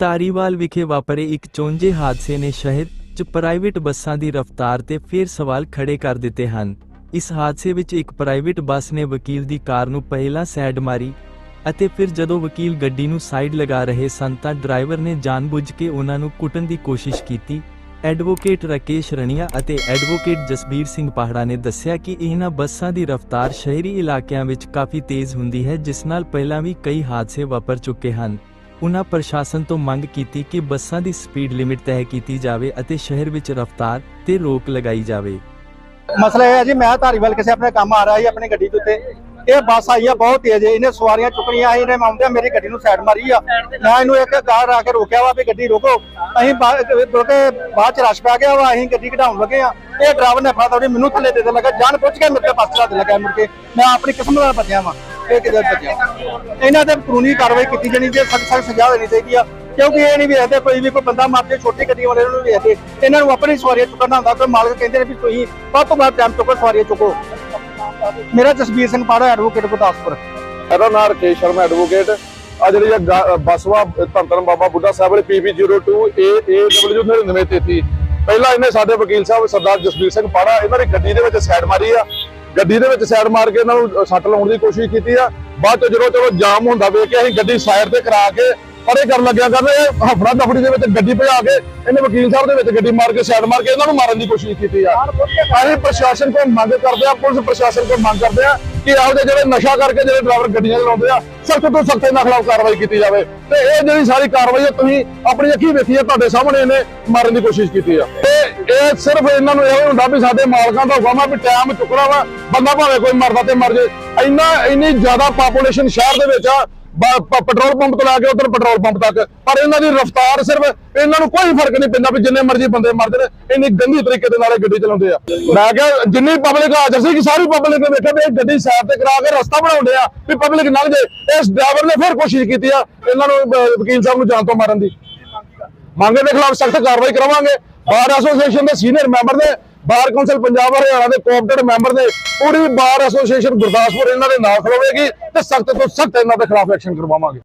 ਧਾਰੀਵਾਲ ਵਿਖੇ ਵਾਪਰੇ ਇੱਕ ਚੋਂਜੇ ਹਾਦਸੇ ਨੇ ਸ਼ਹਿਰ 'ਚ ਪ੍ਰਾਈਵੇਟ ਬੱਸਾਂ ਦੀ ਰਫ਼ਤਾਰ ਤੇ ਫਿਰ ਸਵਾਲ ਖੜੇ ਕਰ ਦਿੱਤੇ ਹਨ। ਇਸ ਹਾਦਸੇ ਵਿੱਚ ਇੱਕ ਪ੍ਰਾਈਵੇਟ ਬੱਸ ਨੇ ਵਕੀਲ ਦੀ ਕਾਰ ਨੂੰ ਪਹਿਲਾਂ ਸਾਈਡ ਮਾਰੀ ਅਤੇ ਫਿਰ ਜਦੋਂ ਵਕੀਲ ਗੱਡੀ ਨੂੰ ਸਾਈਡ ਲਗਾ ਰਹੇ ਸਨ ਤਾਂ ਡਰਾਈਵਰ ਨੇ ਜਾਣਬੁੱਝ ਕੇ ਉਹਨਾਂ ਨੂੰ ਕੁੱਟਣ ਦੀ ਕੋਸ਼ਿਸ਼ ਕੀਤੀ। ਐਡਵੋਕੇਟ ਰਕੇਸ਼ ਰਣੀਆ ਅਤੇ ਐਡਵੋਕੇਟ ਜਸਬੀਰ ਸਿੰਘ ਪਾਹੜਾ ਨੇ ਦੱਸਿਆ ਕਿ ਇਹਨਾਂ ਬੱਸਾਂ ਦੀ ਰਫ਼ਤਾਰ ਸ਼ਹਿਰੀ ਇਲਾਕਿਆਂ ਵਿੱਚ ਕਾਫੀ ਤੇਜ਼ ਹੁੰਦੀ ਹੈ, ਜਿਸ ਨਾਲ ਪਹਿਲਾਂ ਵੀ ਕਈ ਹਾਦਸੇ ਵਾਪਰ ਚੁੱਕੇ ਹਨ। ਉਨ੍ਹਾਂ ਪ੍ਰਸ਼ਾਸਨ ਤੋਂ ਮੰਗ ਕੀਤੀ ਕਿ ਬੱਸਾਂ ਦੀ ਸਪੀਡ ਲਿਮਿਟ ਤੈਅ ਕੀਤੀ ਜਾਵੇ ਅਤੇ ਸ਼ਹਿਰ ਵਿੱਚ ਰਫ਼ਤਾਰ ਤੇ ਰੋਕ ਲਗਾਈ ਜਾਵੇ। ਮਸਲਾ ਇਹ ਹੈ ਜੀ, ਮੈਂ ਧਾਰੀਵਾਲ ਕਿਸੇ ਆਪਣੇ ਕੰਮ ਆ ਰਿਹਾ ਸੀ ਆਪਣੀ ਗੱਡੀ ਦੇ ਉੱਤੇ। ਇਹ ਬੱਸ ਆਈ ਆ, ਬਹੁਤ ਤੇਜ਼ ਇਹਨੇ ਸਵਾਰੀਆਂ ਚੁੱਕਣੀਆਂ ਇਹਨੇ ਮਾਉਂਦਿਆਂ ਮੇਰੀ ਗੱਡੀ ਨੂੰ ਸਾਈਡ ਮਾਰੀ ਆ। ਮੈਂ ਇਹਨੂੰ ਇੱਕ ਕਾਰ ਆ ਕੇ ਰੋਕਿਆ ਵਾ ਵੀ ਗੱਡੀ ਰੋਕੋ। ਅਸੀਂ ਬਾ- ਬਾਅਦ ਚ ਰਸ਼ ਪੈ ਗਿਆ ਵਾ, ਅਸੀਂ ਗੱਡੀ ਘਟਾਉਣ ਲੱਗੇ ਆ। ਇਹ ਡਰਾਈਵਰ ਨੇ ਫਾਤਾ ਮੈਨੂੰ ਥੱਲੇ ਦੇ ਦੇ ਲੱਗਾ ਜਾਨ ਪੁੱਛ ਕੇ ਮੇਰੇ ਤੇ ਬੱਸ ਚਲਾ ਦੇ ਲੱਗਾ ਮੁੜ ਕੇ। ਮੈਂ ਆਪਣੀ ਕਿਸਮਤ ਨਾਲ ਬਚਿਆ ਵਾ। ਇਹ ਕਿਧਰ ਬਚਿਆ ਇਹਨਾਂ ਤੇ ਕਾਨੂੰਨੀ ਕਾਰਵਾਈ ਕੀਤੀ ਜਾਣੀ ਜੇ ਸਖਤ ਸਖਤ ਸਜ਼ਾ ਦੇਣੀ ਚਾਹੀਦੀ ਆ। ਕਿਉਂਕਿ ਇਹ ਨਹੀਂ ਵੇਖਦੇ ਕੋਈ ਵੀ, ਕੋਈ ਬੰਦਾ ਮਾਰਦੇ ਛੋਟੀ ਗੱਡੀ ਵਾਲੇ ਨੂੰ ਵੇਖਦੇ ਇਹਨਾਂ ਨੂੰ ਆਪਣੀ ਸਵਾਰੀਆਂ ਚੁੱਕਣਾ ਹੁੰਦਾ, ਕੋਈ ਮਾਲਕ ਕਹਿੰਦੇ ਨੇ ਵੀ ਤੁਸੀਂ ਵੱਧ ਵੱਧ ਟਾਈਮ ਚੁੱਕੋ, ਸਵਾਰੀਆਂ ਚੁੱਕੋ। ਮੇਰਾ ਜਸਬੀਰ ਸਿੰਘ ਪਾੜਾ ਐਡਵੋਕੇਟ ਗੁਰਦਾਸਪੁਰ। ਇਹਦਾ ਨਾਮ ਰਕੇਸ਼ ਸ਼ਰਮਾ ਐਡਵੋਕੇਟ ਆ ਜਿਹੜੀ ਇਹ ਧੰਤਨ ਬਾਬਾ ਬੁੱਢਾ ਸਾਹਿਬ ਵਾਲੀ PB02 AAW 9933 ਪਹਿਲਾਂ ਇਹਨੇ ਸਾਡੇ ਵਕੀਲ ਸਾਹਿਬ ਸਰਦਾਰ ਜਸਬੀਰ ਸਿੰਘ ਪਾੜਾ, ਇਹਨਾਂ ਦੀ ਗੱਡੀ ਦੇ ਵਿੱਚ ਸਾਈਡ ਮਾਰੀ ਆ। ਗੱਡੀ ਦੇ ਵਿੱਚ ਸਾਈਡ ਮਾਰ ਕੇ ਇਹਨਾਂ ਨੂੰ ਸੱਟ ਲਾਉਣ ਦੀ ਕੋਸ਼ਿਸ਼ ਕੀਤੀ ਆ। ਬਾਅਦ ਚ ਜਦੋਂ ਚਲੋ ਜਾਮ ਹੁੰਦਾ ਵੇਖ ਕੇ ਅਸੀਂ ਗੱਡੀ ਸਾਈਡ ਤੇ ਕਰਾ ਕੇ ਪਰੇ ਕਰਨ ਲੱਗਿਆ ਕਰਦੇ ਹਫੜਾ ਦਫੜੀ ਦੇ ਵਿੱਚ ਗੱਡੀ ਭਜਾ ਕੇ ਇਹਨੇ ਵਕੀਲ ਸਾਹਿਬ ਦੇ ਵਿੱਚ ਗੱਡੀ ਮਾਰ ਕੇ ਸਾਈਡ ਮਾਰ ਕੇ ਇਹਨਾਂ ਨੂੰ ਮਾਰਨ ਦੀ ਕੋਸ਼ਿਸ਼ ਕੀਤੀ ਆ। ਅਸੀਂ ਪ੍ਰਸ਼ਾਸਨ ਕੋਲ ਮੰਗ ਕਰਦੇ ਆ ਪੁਲਿਸ ਪ੍ਰਸ਼ਾਸਨ ਕੋਲ ਮੰਗ ਕਰਦੇ ਆ ਕਿ ਆਪਦੇ ਜਿਹੜੇ ਨਸ਼ਾ ਕਰਕੇ ਜਿਹੜੇ ਡਰਾਈਵਰ ਗੱਡੀਆਂ ਚਲਾਉਂਦੇ ਆ ਸਖਤ ਤੋਂ ਸਖਤ ਇਹਨਾਂ ਖਿਲਾਫ ਕਾਰਵਾਈ ਕੀਤੀ ਜਾਵੇ। ਤੇ ਇਹ ਜਿਹੜੀ ਸਾਰੀ ਕਾਰਵਾਈ ਆ ਤੁਸੀਂ ਆਪਣੀ ਅੱਖੀਂ ਵੇਖੀ ਆ ਤੁਹਾਡੇ ਸਾਹਮਣੇ ਇਹਨੇ ਮਾਰਨ ਦੀ ਕੋਸ਼ਿਸ਼ ਕੀਤੀ ਆ। ਇਹ ਸਿਰਫ ਇਹਨਾਂ ਨੂੰ ਇਹ ਹੁੰਦਾ ਵੀ ਸਾਡੇ ਮਾਲਕਾਂ ਦਾ ਹੁਕਮ ਆ ਵੀ ਟਾਈਮ ਚੁੱਕਣਾ ਵਾ, ਬੰਦਾ ਭਾਵੇਂ ਕੋਈ ਮਰਦਾ ਤੇ ਮਰ ਜੇ। ਇੰਨਾ, ਇੰਨੀ ਜ਼ਿਆਦਾ ਪਾਪੂਲੇਸ਼ਨ ਸ਼ਹਿਰ ਦੇ ਵਿੱਚ ਆ ਪੈਟਰੋਲ ਪੰਪ ਤੋਂ ਲੈ ਕੇ ਉਧਰ ਪੈਟਰੋਲ ਪੰਪ ਤੱਕ। ਪਰ ਇਹਨਾਂ ਦੀ ਰਫ਼ਤਾਰ ਸਿਰਫ ਇਹਨਾਂ ਨੂੰ ਕੋਈ ਫ਼ਰਕ ਨਹੀਂ ਪੈਂਦਾ ਵੀ ਜਿੰਨੇ ਮਰਜ਼ੀ ਬੰਦੇ ਮਰਦੇ ਨੇ ਇੰਨੀ ਗੰਦੀ ਤਰੀਕੇ ਦੇ ਨਾਲ ਇਹ ਗੱਡੀ ਚਲਾਉਂਦੇ ਆ। ਮੈਂ ਕਿਹਾ, ਜਿੰਨੀ ਪਬਲਿਕ ਹਾਜ਼ਰ ਸੀ ਕਿ ਸਾਰੀ ਪਬਲਿਕ ਨੇ ਵੇਖਿਆ ਵੀ ਇਹ ਗੱਡੀ ਸਾਈਡ ਤੇ ਕਰਾ ਕੇ ਰਸਤਾ ਬਣਾਉਂਦੇ ਆ, ਵੀ ਪਬਲਿਕ ਲੰਘ ਜੇ। ਇਸ ਡਰਾਈਵਰ ਨੇ ਫਿਰ ਕੋਸ਼ਿਸ਼ ਕੀਤੀ ਆ ਇਹਨਾਂ ਨੂੰ ਵਕੀਲ ਸਾਹਿਬ ਨੂੰ ਜਾਨ ਤੋਂ ਮਾਰਨ ਦੀ। ਮੰਗੇ ਦੇ ਖਿਲਾਫ ਸਖਤ ਕਾਰਵਾਈ ਕਰਾਵਾਂਗੇ ਬਾਰ ਐਸੋਸੀਏਸ਼ਨ ਦੇ ਸੀਨੀਅਰ ਮੈਂਬਰ ਨੇ, ਬਾਰ ਕੌਂਸਲ ਪੰਜਾਬ ਹਰਿਆਣਾ ਦੇ ਕੋਆਪਰੇਟਿਵ ਮੈਂਬਰ ਨੇ, ਪੂਰੀ ਬਾਰ ਐਸੋਸੀਏਸ਼ਨ ਗੁਰਦਾਸਪੁਰ ਇਹਨਾਂ ਦੇ ਨਾਲ ਖੜੋਵੇਗੀ ਤੇ ਸਖਤ ਤੋਂ ਸਖਤ ਇਹਨਾਂ ਦੇ ਖਿਲਾਫ ਐਕਸ਼ਨ ਕਰਵਾਵਾਂਗੇ।